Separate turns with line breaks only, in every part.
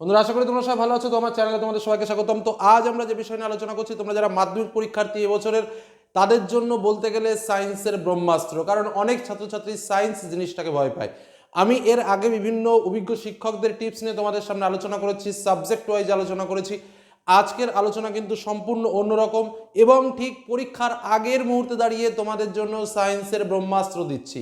বন্ধুরা, আশা করি তোমরা সবাই ভালো আছো। তো আমার চ্যানেলে তোমাদের সবাইকে স্বাগতম। তো আজ আমরা যে বিষয় নিয়ে আলোচনা করছি, তোমরা যারা মাধ্যমিক পরীক্ষার্থী এবছরের, তাদের জন্য বলতে গেলে সায়েন্সের ব্রহ্মাস্ত্র, কারণ অনেক ছাত্রছাত্রী সায়েন্স জিনিসটাকে ভয় পায়। আমি এর আগে বিভিন্ন অভিজ্ঞ শিক্ষকদের টিপস নিয়ে তোমাদের সামনে আলোচনা করেছি সাবজেক্ট ওয়াইজ আলোচনা করেছি। আজকের আলোচনা কিন্তু সম্পূর্ণ অন্যরকম এবং ঠিক পরীক্ষার আগের মুহূর্তে দাঁড়িয়ে তোমাদের জন্য সায়েন্সের ব্রহ্মাস্ত্র দিচ্ছি।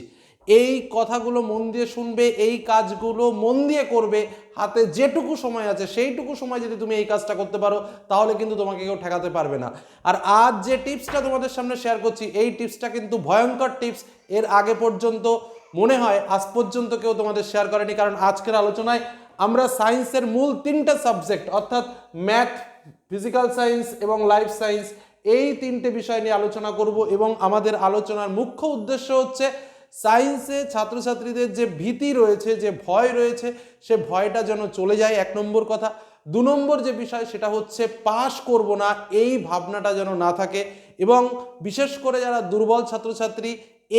এই কথাগুলো মন দিয়ে শুনবে, এই কাজগুলো মন দিয়ে করবে, হাতে যেটুকু সময় আছে সেইটুকু সময় যদি তুমি এই কাজটা করতে পারো, তাহলে কিন্তু তোমাকে কেউ ঠেকাতে পারবে না। আর আজ যে টিপসটা তোমাদের সামনে শেয়ার করছি, এই টিপসটা কিন্তু ভয়ঙ্কর টিপস। এর আগে পর্যন্ত মনে হয়, আজ পর্যন্ত কেউ তোমাদের শেয়ার করেনি, কারণ আজকের আলোচনায় আমরা সায়েন্সের মূল তিনটা সাবজেক্ট অর্থাৎ ম্যাথ ফিজিক্যাল সায়েন্স এবং লাইফ সায়েন্স এই তিনটে বিষয় নিয়ে আলোচনা করব এবং আমাদের আলোচনার মুখ্য উদ্দেশ্য হচ্ছে সায়েন্সে ছাত্রছাত্রীদের যে ভীতি রয়েছে, যে ভয় রয়েছে, সে ভয়টা যেন চলে যায়, এক নম্বর কথা। দু নম্বর যে বিষয়, সেটা হচ্ছে পাশ করব না, এই ভাবনাটা যেন না থাকে এবং বিশেষ করে যারা দুর্বল ছাত্রছাত্রী,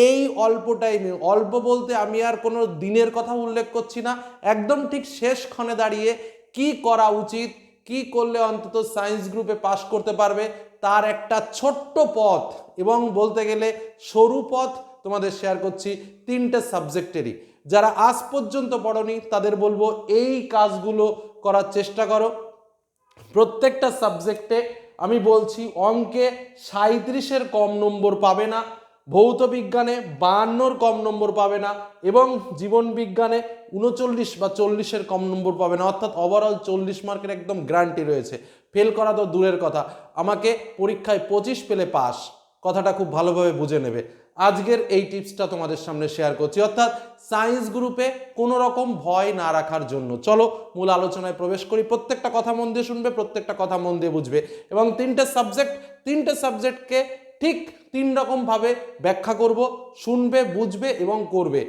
এই অল্প টাইমে, অল্প বলতে আমি আর কোনো দিনের কথা উল্লেখ করছি না, একদম ঠিক শেষ ক্ষণে দাঁড়িয়ে কি করা উচিত, কি করলে অন্তত সায়েন্স গ্রুপে পাশ করতে পারবে, তার একটা ছোট্ট পথ এবং বলতে গেলে সরু পথ তোমাদের শেয়ার করছি তিনটে সাবজেক্টেরই যারা আজ পর্যন্ত পড়নি, তাদের বলব এই কাজগুলো করার চেষ্টা করো। প্রত্যেকটা সাবজেক্টে আমি বলছি, অঙ্কে সাঁত্রিশের কম নম্বর পাবে না, ভৌত বিজ্ঞানে বাহান্নর কম নম্বর পাবে না, এবং জীবন বিজ্ঞানে উনচল্লিশ বা চল্লিশের কম নম্বর পাবে না। অর্থাৎ ওভারঅল চল্লিশ মার্কের একদম গ্যারান্টি রয়েছে। ফেল করা তো দূরের কথা। আমাকে পরীক্ষায় পঁচিশ পেলে পাস। কথাটা খুব ভালোভাবে বুঝে নেবে। আজকের এই টিপসটা তোমাদের সামনে শেয়ার করছি। অর্থাৎ সায়েন্স গ্রুপে কোনো রকম ভয় না রাখার জন্য। চলো মূল আলোচনায় প্রবেশ করি। প্রত্যেকটা কথা মন দিয়ে শুনবে, প্রত্যেকটা কথা মন দিয়ে বুঝবে। এবং তিনটে সাবজেক্ট তিনটে সাবজেক্টকে ঠিক তিন রকমভাবে ব্যাখ্যা করব, শুনবে, বুঝবে এবং করবে।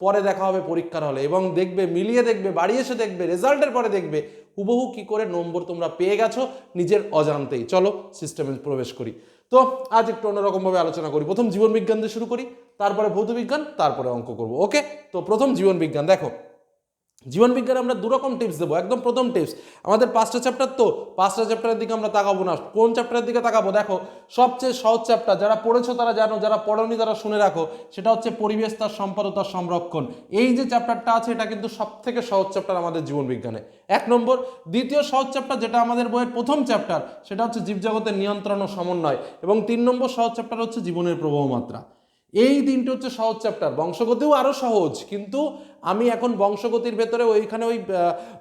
পরে দেখা হবে পরীক্ষার হলে। এবং দেখবে, মিলিয়ে দেখবে, বাড়ি এসে দেখবে, রেজাল্টের পরে দেখবে, হুবহু কি করে নম্বর তোমরা পেয়ে গেছো নিজের অজান্তেই। চলো সিস্টেমে প্রবেশ করি। তো আজ একটু অন্যরকমভাবে আলোচনা করি। প্রথম জীবন বিজ্ঞান দিয়ে শুরু করি, তারপরে ভৌত বিজ্ঞান, তারপরে অঙ্ক করব, ওকে? তো প্রথম জীবন বিজ্ঞান, দেখো। জীবন বিজ্ঞানে আমরা দুরকম টিপস দেবো, একদম প্রথম টিপস আমাদের পাঁচটা চ্যাপ্টার তো, পাঁচটা চ্যাপ্টারের দিকে আমরা তাকাবো না। কোন চ্যাপ্টারের দিকে তাকাবো? দেখো, সবচেয়ে সহজ চ্যাপ্টার যারা পড়েছো তারা জানো, যারা পড়নি তারা শুনে রাখো, সেটা হচ্ছে পরিবেশ, তার সম্পদ তার সংরক্ষণ। এই যে চ্যাপ্টারটা আছে, এটা কিন্তু সব থেকে সহজ চ্যাপ্টার আমাদের জীবন বিজ্ঞানে এক নম্বর, দ্বিতীয় সহজ চ্যাপ্টার যেটা আমাদের বইয়ের প্রথম চ্যাপ্টার সেটা হচ্ছে জীবজগতের নিয়ন্ত্রণ ও সমন্বয়। এবং তিন নম্বর সহজ চ্যাপ্টার হচ্ছে জীবনের প্রবাহ মাত্রা এই তিনটে হচ্ছে সহজ চ্যাপ্টার বংশগতিও আরও সহজ, কিন্তু আমি এখন বংশগতির ভেতরে ওইখানে ওই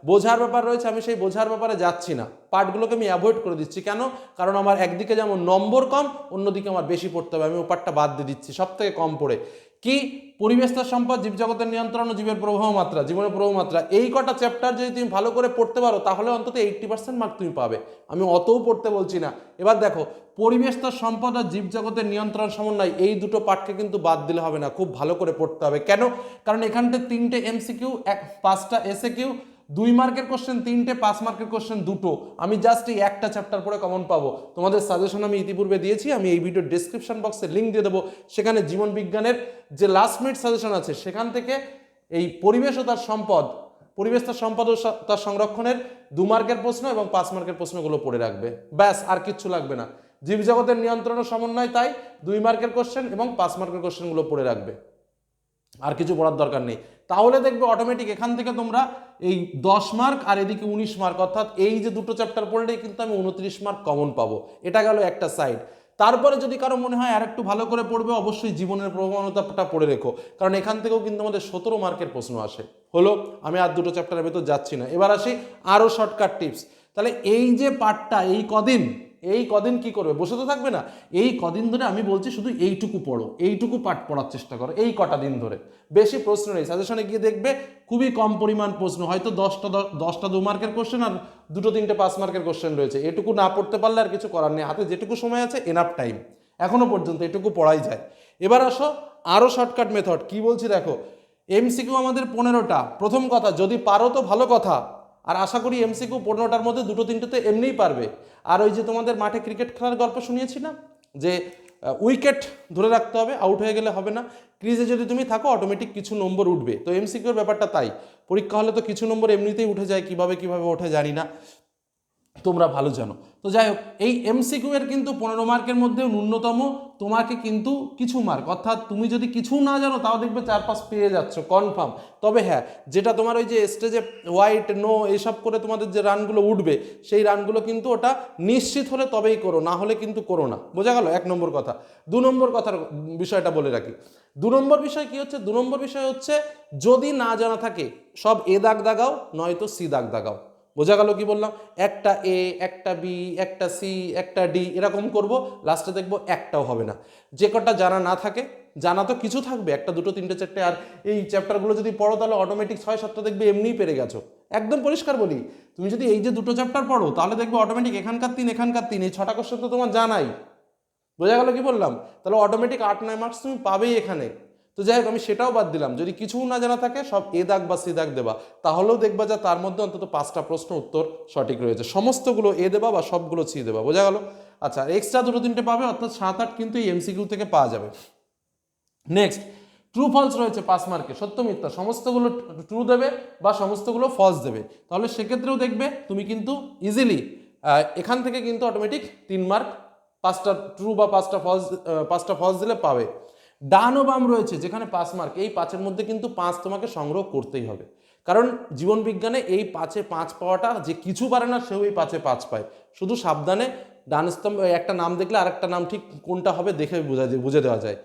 বোঝার ব্যাপার রয়েছে, আমি সেই বোঝার ব্যাপারে যাচ্ছি না। পার্টগুলোকে আমি অ্যাভয়েড করে দিচ্ছি। কেন? কারণ আমার একদিকে যেমন নম্বর কম, অন্যদিকে আমার বেশি পড়তে হবে। আমি ও পার্টটা বাদ দিয়ে দিচ্ছি সব থেকে কম পড়ে। কি? পরিবেশ সম্পদ, জীবজগতের নিয়ন্ত্রণ ও জীবের প্রবাহ মাত্রা, জীবনের প্রবাহ মাত্রা। এই কটা চ্যাপ্টার যদি তুমি ভালো করে পড়তে পারো, তাহলে অন্তত এইট্টি পার্সেন্ট মার্ক তুমি পাবে। আমি অতও পড়তে বলছি না। এবার দেখো, পরিবেশ তার সম্পদ আর জীবজগতের নিয়ন্ত্রণ সমন্বয়, এই দুটো পাঠকে কিন্তু বাদ দিলে হবে না। খুব ভালো করে পড়তে হবে। কেন? কারণ এখানটা তিনটে এমসিকিউ এক, পাঁচটা এসে কিউ দুই মার্কের কোশ্চেন তিনটে পাঁচ মার্কের কোশ্চেন দুটো। আমি জাস্ট এই একটা চ্যাপ্টার পরে কমন পাবো। তোমাদের সাজেশন আমি ইতিপূর্বে দিয়েছি, আমি এই ভিডিও ডিসক্রিপশন বক্সে লিঙ্ক দিয়ে দেবো। সেখানে জীবন বিজ্ঞানের যে লাস্ট মিনিট সাজেশন আছে, সেখান থেকে এই পরিবেশ ও তার সম্পদ, পরিবেশ তার সম্পদ ও তার সংরক্ষণের দু মার্কের প্রশ্ন এবং পাঁচ মার্কের প্রশ্নগুলো পড়ে রাখবে। ব্যাস, আর কিচ্ছু লাগবে না। জীবজগতের নিয়ন্ত্রণ ও সমন্বয় তাই দুই মার্কের কোশ্চেন এবং পাঁচ মার্কের কোশ্চেনগুলো পড়ে রাখবে। আর কিছু পড়ার দরকার নেই। তাহলে দেখবে অটোমেটিক এখান থেকে তোমরা এই দশ মার্ক আর এদিকে উনিশ মার্ক অর্থাৎ এই যে দুটো চ্যাপ্টার পড়লেই কিন্তু আমি উনত্রিশ মার্ক কমন পাবো। এটা গেল একটা সাইড তারপরে যদি কারও মনে হয় আর একটু ভালো করে পড়বে, অবশ্যই জীবনের প্রবণতাটা পড়ে রেখো। কারণ এখান থেকেও কিন্তু আমাদের সতেরো মার্কের প্রশ্ন আসে। হলো, আমি আর দুটো চ্যাপ্টারের ভেতর যাচ্ছি না। এবার আসি আরও শর্টকাট টিপস তাহলে এই যে পার্টটা এই কদিন এই কদিন কি করবে? বসে তো থাকবে না। এই কদিন ধরে আমি বলছি শুধু এইটুকু পড়ো, এইটুকু পাঠ পড়ার চেষ্টা করো, এই কটা দিন ধরে। বেশি প্রশ্ন নেই। সাজেশনে গিয়ে দেখবে খুবই কম পরিমাণ প্রশ্ন। হয়তো দশটা দশটা দু মার্কের কোশ্চেন আর দুটো তিনটে পাঁচ মার্কের কোশ্চেন রয়েছে। এটুকু না পড়তে পারলে আর কিছু করার নেই। হাতে যেটুকু সময় আছে এনাফ টাইম এখনও পর্যন্ত এটুকু পড়াই যায়। এবার আসো আরও শর্টকাট মেথড কি বলছি দেখো? এমসিকিউ আমাদের পনেরোটা। প্রথম কথা, যদি পারো তো ভালো কথা। আর আশা করি এমসিকিউ পনেরোটার মধ্যে দুটো তিনটে তো এমনিই পারবে। আর ওই যে তোমাদের মাঠে ক্রিকেট খেলার গল্প শুনিয়েছি না? যে উইকেট ধরে রাখতে হবে আউট হয়ে গেলে হবে না। ক্রিজে যদি তুমি থাকো অটোমেটিক কিছু নম্বর উঠবে। তো এমসিকিউর ব্যাপারটা তাই। পরীক্ষা হলে তো কিছু নম্বর এমনিতেই উঠে যায়, কীভাবে কীভাবে ওঠে জানি না। তোমরা ভালো জানো। তো যাই হোক, এই এমসিকিউ এর কিন্তু পনেরো মার্কের মধ্যেও ন্যূনতম তোমাকে কিন্তু কিছু মার্ক। অর্থাৎ তুমি যদি কিছু না জানো, তাও দেখবে চার পাঁচ পেয়ে যাচ্ছ কনফার্ম তবে হ্যাঁ যেটা তোমার ওই যে স্টেজে হোয়াইট নো এসব করে তোমাদের যে রানগুলো উঠবে, সেই রানগুলো কিন্তু ওটা নিশ্চিত হলে তবেই করো, না হলে কিন্তু করো না। বোঝা গেল? এক নম্বর কথা। দু নম্বর কথার বিষয়টা বলে রাখি। দু নম্বর বিষয় কি হচ্ছে? দু নম্বর বিষয় হচ্ছে, যদি না জানা থাকে, সব এ দাগ দাগাও, নয়তো সি দাগ দাগাও। বোঝা গেল কি বললাম? একটা এ একটা বি একটা সি একটা ডি এরকম করব লাস্টে দেখব একটাও হবে না। যে কটা জানা না থাকে, জানা তো কিছু থাকবে, একটা, দুটো, তিনটে, চারটে, আর এই চ্যাপ্টারগুলো যদি পড়ো তাহলে অটোমেটিক ছয়, সাতটা দেখবে এমনিই পেরে গেছো। একদম পরিষ্কার বলি, তুমি যদি এই যে দুটো চ্যাপ্টার পড়ো, তাহলে দেখবে অটোমেটিক এখানকার তিন এখানকার তিন, এই ছটা কোশ্চেন তো তোমার জানাই। বোঝা গেল কি বললাম? তাহলে অটোমেটিক আট, নয় মার্কস তুমি পাবেই এখানে। তো যাই হোক, আমি সেটাও বাদ দিলাম। যদি কিছু না জানা থাকে, সব এ দাগ বা সি দাগ দেবা। তাহলেও দেখবা যে তার মধ্যে অন্তত পাঁচটা প্রশ্ন উত্তর সঠিক রয়েছে। সমস্তগুলো এ দেবা বা সবগুলো সি দেবা, বোঝা গেল? আচ্ছা এক্সট্রা দুটো তিনটে পাবে, অর্থাৎ সাত, আট কিন্তু এই এমসিকিউ থেকে পাওয়া যাবে। নেক্সট ট্রু ফলস রয়েছে পাঁচ মার্কে সত্য, মিথ্যা, সমস্তগুলো ট্রু দেবে বা সমস্তগুলো ফলস দেবে। তাহলে সেক্ষেত্রেও দেখবে তুমি কিন্তু ইজিলি এখান থেকে কিন্তু অটোমেটিক তিন মার্ক পাঁচটা ট্রু বা পাঁচটা ফলস পাঁচটা ফলস দিলে পাবে। ডান ও বাম রয়েছে, যেখানে পাঁচ মার্ক এই পাঁচের মধ্যে কিন্তু পাঁচ তোমাকে সংগ্রহ করতেই হবে। কারণ জীবন বিজ্ঞানে এই পাঁচে পাঁচ পাওয়াটা যে কিছু পারে না, সেও এই পাঁচে পাঁচ পায়। শুধু সাবধানে ডান স্তম্ভ একটা নাম দেখলে আরেকটা নাম ঠিক কোনটা হবে দেখে বোঝা বুঝে দেওয়া যায়।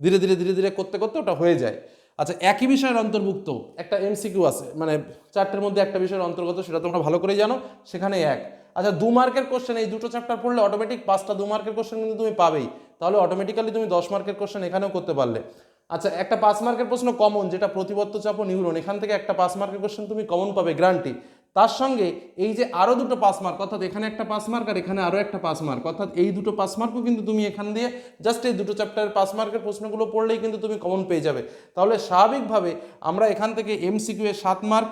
ধীরে ধীরে ধীরে ধীরে করতে করতে ওটা হয়ে যায়। আচ্ছা একই বিষয়ের অন্তর্ভুক্ত, একটা এমসিকিউ আছে মানে চারটের মধ্যে একটা বিষয়ের অন্তর্গত, সেটা তোমরা ভালো করেই জানো, সেখানে এক। আচ্ছা দু মার্কের কোশ্চেন এই দুটো চ্যাপ্টার পড়লে অটোমেটিক পাঁচটা দু মার্কের কোশ্চেন কিন্তু তুমি পাবেই। তাহলে অটোমেটিক্যালি তুমি দশ মার্কের কোশ্চেন এখানেও করতে পারলে। আচ্ছা একটা পাঁচ মার্কের প্রশ্ন কমন যেটা প্রতিবত্ত চাপ নিউরন এখান থেকে একটা পাঁচ মার্কের কোশ্চেন তুমি কমন পাবে গ্রান্টি তার সঙ্গে এই যে আরও দুটো পাস মার্ক, অর্থাৎ এখানে একটা পাস মার্ক আর এখানে আরও একটা পাস মার্ক, অর্থাৎ এই দুটো পাস মার্কও কিন্তু তুমি এখান দিয়ে জাস্ট এই দুটো চ্যাপ্টারের পাস মার্কের প্রশ্নগুলো পড়লেই কিন্তু তুমি কমন পেয়ে যাবে। তাহলে স্বাভাবিকভাবে আমরা এখান থেকে এমসিকিউ এর সাত মার্ক,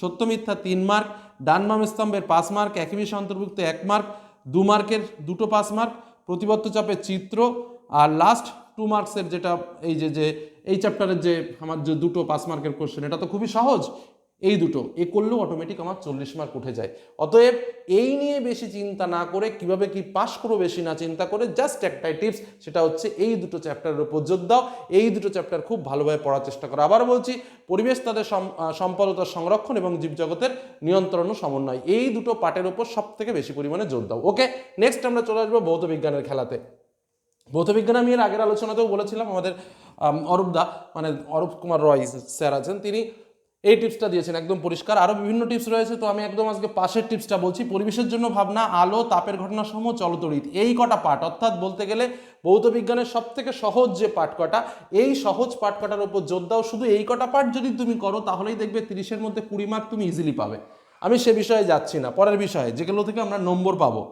সত্য মিথ্যা তিন মার্ক ডান বাম স্তম্ভের পাঁচ মার্ক একই অন্তর্ভুক্ত এক মার্ক, দু মার্কের দুটো পাঁচ মার্ক, প্রতিবদ্ধ চাপের চিত্র আর লাস্ট টু মার্কসের যেটা এই যে যে, এই চ্যাপ্টারের যে, আমার যে দুটো পাঁচ মার্কের কোশ্চেন এটা তো খুবই সহজ। এই দুটো এ করলেও অটোমেটিক আমার চল্লিশ মার্ক উঠে যায়। অতএব এই নিয়ে বেশি চিন্তা না করে কীভাবে কি পাশ করব বেশি না চিন্তা করে জাস্ট একটাই টিপস সেটা হচ্ছে এই দুটো চ্যাপ্টারের উপর জোর দাও। এই দুটো চ্যাপ্টার খুব ভালোভাবে পড়ার চেষ্টা করো। আবার বলছি পরিবেশ তাদের সম- সম্পদতার সংরক্ষণ এবং জীবজগতের নিয়ন্ত্রণ ও সমন্বয় এই দুটো পার্টের উপর সব থেকে বেশি পরিমাণে জোর দাও। ওকে নেক্সট আমরা চলে আসব ভৌত বিজ্ঞানের খেলাতে। ভৌতবিজ্ঞান আমি এর আগের আলোচনাতেও বলেছিলাম আমাদের আম, অরূপ দা মানে অরূপ কুমার রয় স্যার আছেন তিনি এই টিপসটা দিয়েছেন, একদম পরিষ্কার। আরও বিভিন্ন টিপস রয়েছে, তো আমি একদম আজকে পাশের টিপসটা বলছি। পরিবেশের জন্য ভাবনা, আলো, তাপের ঘটনা সমূহ চলতরিত। এই কটা পাঠ, অর্থাৎ বলতে গেলে ভৌত বিজ্ঞানের সব থেকে সহজ যে পাঠ কটা, এই সহজ পাঠ কটার উপর জোর দাও। শুধু এই কটা পাঠ যদি তুমি করো, তাহলেই দেখবে তিরিশের মধ্যে কুড়ি মার্ক তুমি ইজিলি পাবে। আমি সে বিষয়ে যাচ্ছি না, পরের বিষয়ে, যেগুলো থেকে আমরা নম্বর পাবো।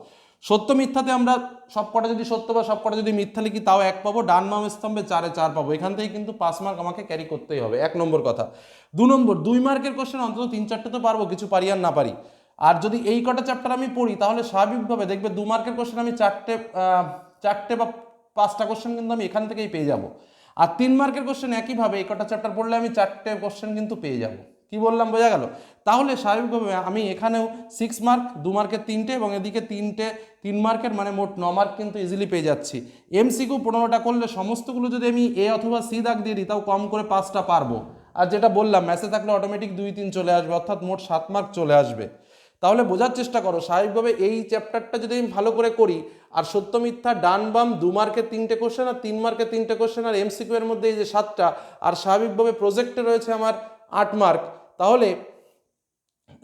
সত্য মিথ্যাতে আমরা সব কটা যদি সত্য বা সব কটা যদি মিথ্যা লিখি, তাও এক পাবো, ডান বাম স্তম্ভে চারে চার পাবো। এখান থেকে কিন্তু পাঁচ মার্ক আমাকে ক্যারি করতেই হবে। এক নম্বর কথা। দু নম্বর, দুই মার্কের কোশ্চেন অন্তত তিন চারটে তো পারব, কিছু পারি আর না পারি। আর যদি এই কটা চ্যাপ্টার আমি পড়ি, তাহলে স্বাভাবিকভাবে দেখবে দু মার্কের কোশ্চেন আমি চারটে চারটে বা পাঁচটা কোশ্চেন কিন্তু আমি এখান থেকেই পেয়ে যাব। আর তিন মার্কের কোশ্চেন একইভাবে এই কটা চ্যাপ্টার পড়লে আমি চারটে কোশ্চেন কিন্তু পেয়ে যাব। কি বললাম, বোঝা গেল? তাহলে স্বাভাবিকভাবে আমি এখানেও সিক্স মার্ক দু মার্কের তিনটে এবং এদিকে তিনটে, তিন মার্কের মানে মোট ন মার্ক কিন্তু ইজিলি পেয়ে যাচ্ছি। এমসিকিউ পনেরোটা করলে সমস্তগুলো যদি আমি এ অথবা সি দাগ দিয়ে দিই, তাও কম করে পাঁচটা পারব। আর যেটা বললাম ম্যাসে থাকলে অটোমেটিক দুই, তিন চলে আসবে, অর্থাৎ মোট সাত মার্ক চলে আসবে। তাহলে বোঝার চেষ্টা করো, স্বাভাবিকভাবে এই চ্যাপ্টারটা যদি আমি ভালো করে করি, আর সত্য মিথ্যা, ডান বাম, দু মার্কের তিনটে কোশ্চেন আর তিন মার্কের তিনটে কোশ্চেন আর এমসিকিউ এর মধ্যে এই যে সাতটা, আর স্বাভাবিকভাবে প্রজেক্টে রয়েছে আমার আট মার্ক তাহলে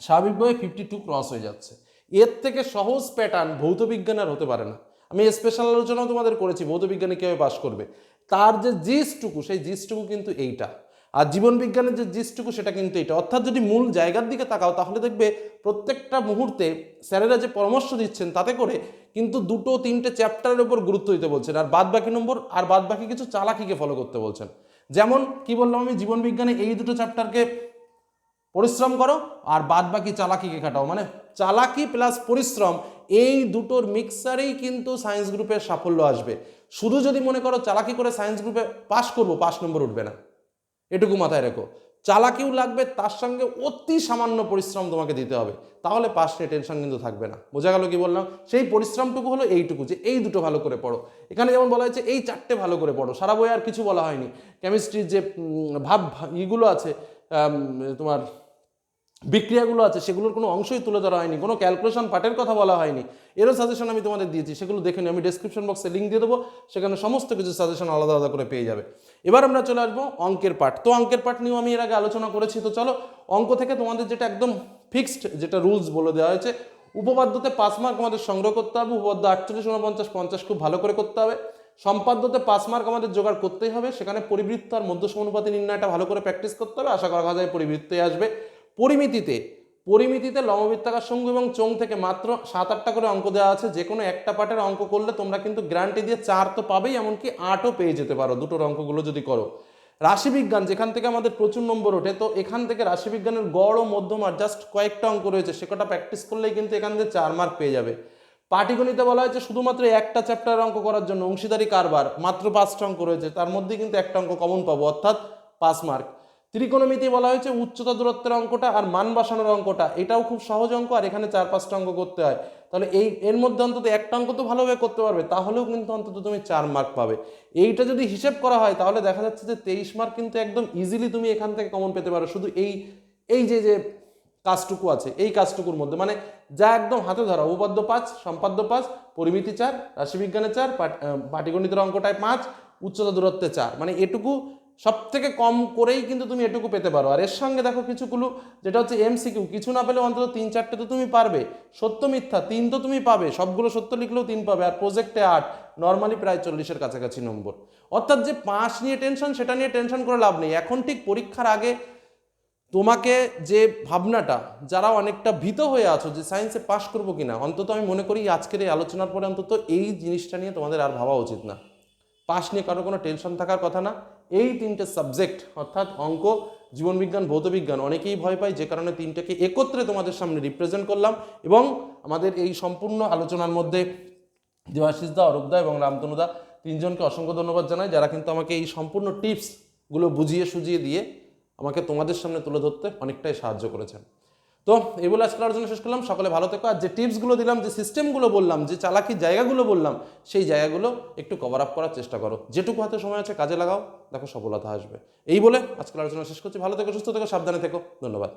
স্বাভাবিকভাবে ফিফটি টু ক্রস হয়ে যাচ্ছে। এর থেকে সহজ প্যাটার্ন ভৌত বিজ্ঞান আর হতে পারে না। আমি স্পেশাল আলোচনাও তোমাদের করেছি, ভৌত বিজ্ঞানে কীভাবে পাশ করবে। তার যে জিসটুকু সেই জিসটুকু কিন্তু এইটা। আর জীবন বিজ্ঞানের যে জিসটুকু সেটা কিন্তু এইটা। অর্থাৎ যদি মূল জায়গার দিকে তাকাও, তাহলে দেখবে প্রত্যেকটা মুহূর্তে স্যারেরা যে পরামর্শ দিচ্ছেন, তাতে করে কিন্তু দুটো, তিনটে চ্যাপ্টারের উপর গুরুত্ব দিতে বলছেন। আর বাদ বাকি নম্বর, আর বাদ বাকি কিছু চালাকিকে ফলো করতে বলছেন। যেমন কি বললাম আমি, জীবন বিজ্ঞানে এই দুটো চ্যাপ্টারকে পরিশ্রম করো আর বাদ বাকি চালাকিকে কাটাও মানে চালাকি প্লাস পরিশ্রম, এই দুটোর মিক্সারেই কিন্তু সায়েন্স গ্রুপের সাফল্য আসবে। শুধু যদি মনে করো চালাকি করে সায়েন্স গ্রুপে পাশ করব পাশ নম্বর উঠবে না। এটুকু মাথায় রেখো। চালাকিও লাগবে, তার সঙ্গে অতি সামান্য পরিশ্রম তোমাকে দিতে হবে। তাহলে পাস নিয়ে টেনশন কিন্তু থাকবে না। বোঝা গেল কি বললাম? সেই পরিশ্রমটুকু হলো এইটুকু, যে এই দুটো ভালো করে পড়ো। এখানে যেমন বলা হয়েছে, এই চারটে ভালো করে পড়ো। সারা বই আর কিছু বলা হয়নি। কেমিস্ট্রির যে ভাব ইগুলো আছে তোমার বিক্রিয়াগুলো আছে, সেগুলোর কোনো অংশই তুলে ধরা হয়নি, কোনো ক্যালকুলেশন পার্টের কথা বলা হয়নি। এরও সাজেশন আমি তোমাদের দিয়েছি, সেগুলো দেখে নিও, আমি ডেসক্রিপশন বক্সে লিঙ্ক দিয়ে দেবো, সেখানে সমস্ত কিছু সাজেশন আলাদা আলাদা করে পেয়ে যাবে। এবার আমরা চলে আসব অঙ্কের পাঠ। তো অঙ্কের পাঠ নিয়েও আমি এর আগে আলোচনা করেছি, তো চলো, অঙ্ক থেকে তোমাদের যেটা একদম ফিক্সড যেটা রুলস বলে দেওয়া হয়েছে, উপপাদ্যতে পাঁচ মার্ক আমাদের সংগ্রহ করতে হবে, উপপাদ্য আটচল্লিশ উনপঞ্চাশ পঞ্চাশ খুব ভালো করে করতে হবে। সম্পাদ্যতে পাঁচ মার্ক আমাদের জোগাড় করতেই হবে, সেখানে পরিবৃত্ত আর মধ্য সমানুপাতি নির্ণয়টা ভালো করে প্র্যাকটিস করতে হবে, আশা করা যায় পরিবৃত্তই আসবে। পরিমিতিতে পরিমিতিতে লম্ববৃত্তাকার সঙ্গ এবং চোং থেকে মাত্র সাত আটটা করে অঙ্ক দেওয়া আছে, যে কোনো একটা পার্টের অঙ্ক করলে তোমরা কিন্তু গ্যারান্টি দিয়ে চার তো পাবেই, এমনকি আটও পেয়ে যেতে পারো দুটোর অঙ্কগুলো যদি করো। রাশিবিজ্ঞান, যেখান থেকে আমাদের প্রচুর নম্বর ওঠে, তো এখান থেকে রাশিবিজ্ঞানের গড় ও মধ্যম আর জাস্ট কয়েকটা অঙ্ক রয়েছে, সে কটা প্র্যাকটিস করলেই কিন্তু এখান থেকে চার মার্ক পেয়ে যাবে। পাটিগণিতে বলা হয়েছে শুধুমাত্র একটা চ্যাপ্টার অঙ্ক করার জন্য, অংশীদারি কারবার, মাত্র পাঁচটা অঙ্ক রয়েছে, তার মধ্যে কিন্তু একটা অঙ্ক কমন পাবো, অর্থাৎ পাঁচ মার্ক ত্রিকোণমিতি বলা হয়েছে উচ্চতা দূরত্বের অঙ্কটা আর মান বাসানোর অঙ্কটা। এটাও খুব সহজ অঙ্ক আর এখানে চার পাঁচটা অঙ্ক করতে হয়। তাহলে এই, এর মধ্যে অন্তত একটা অঙ্ক তো ভালোভাবে করতে পারবে, তাহলেও কিন্তু অন্তত তুমি চার মার্ক পাবে। এইটা যদি হিসেব করা হয়, তাহলে দেখা যাচ্ছে যে তেইশ মার্ক কিন্তু একদম ইজিলি তুমি এখান থেকে কমন পেতে পারো। শুধু এই এই যে যে কাজটুকু আছে, এই কাজটুকুর মধ্যে। মানে যা একদম হাতে ধরা উপাদ্য পাঁচ, সম্পাদ্য পাঁচ, পরিমিতি চার রাশিবিজ্ঞানে চার পাট- পাটিগণিতের অঙ্কটায় পাঁচ, উচ্চতা দূরত্বে চার। মানে এটুকু সব থেকে কম করেই কিন্তু তুমি এটুকু পেতে পারো। আর এর সঙ্গে দেখো কিছুগুলো যেটা হচ্ছে এমসিকিউ কিছু না পেলে অন্তত তিন, চারটে তো তুমি পারবে। সত্য, মিথ্যা, তিন তো তুমি পাবে। সবগুলো সত্য লিখলেও তিন পাবে। আর প্রজেক্টে আট নর্মালি প্রায় চল্লিশের কাছাকাছি নম্বর অর্থাৎ যে পাঁচ নিয়ে টেনশন সেটা নিয়ে টেনশন করে লাভ নেই। এখন ঠিক পরীক্ষার আগে তোমাকে যে ভাবনাটা, যারা অনেকটা ভীত হয়ে আছো যে সায়েন্সে পাশ করব কিনা, অন্তত আমি মনে করি আজকের এই আলোচনার পরে অন্তত এই জিনিসটা নিয়ে তোমাদের আর ভাবা উচিত না। পাশ নিয়ে কারও কোনো টেনশন থাকার কথা না। এই তিনটে সাবজেক্ট অর্থাৎ অঙ্ক, জীবনবিজ্ঞান, ভৌতবিজ্ঞান, অনেকেই ভয় পায়, যে কারণে তিনটাকে একত্রে তোমাদের সামনে রিপ্রেজেন্ট করলাম এবং আমাদের এই সম্পূর্ণ আলোচনার মধ্যে দেবাশিস দা অরূপ দা এবং রামতনুদা তিনজনকে অসংখ্য ধন্যবাদ জানাই, যারা কিন্তু আমাকে এই সম্পূর্ণ টিপসগুলো বুঝিয়ে সুজিয়ে দিয়ে আমাকে তোমাদের সামনে তুলে ধরতে অনেকটাই সাহায্য করেছেন। তো এগুলো আজকে আলোচনা শেষ করলাম। সকলে ভালো থেকো। আর যে টিপসগুলো দিলাম, যে সিস্টেমগুলো বললাম, যে চালাকির জায়গাগুলো বললাম, সেই জায়গাগুলো একটু কভার আপ করার চেষ্টা করো। যেটুকু হাতে সময় আছে কাজে লাগাও, দেখো সফলতা আসবে। এই বলে আজকের আলোচনা শেষ করছি। ভালো থেকো, সুস্থ থেকো, সাবধানে থেকো। ধন্যবাদ।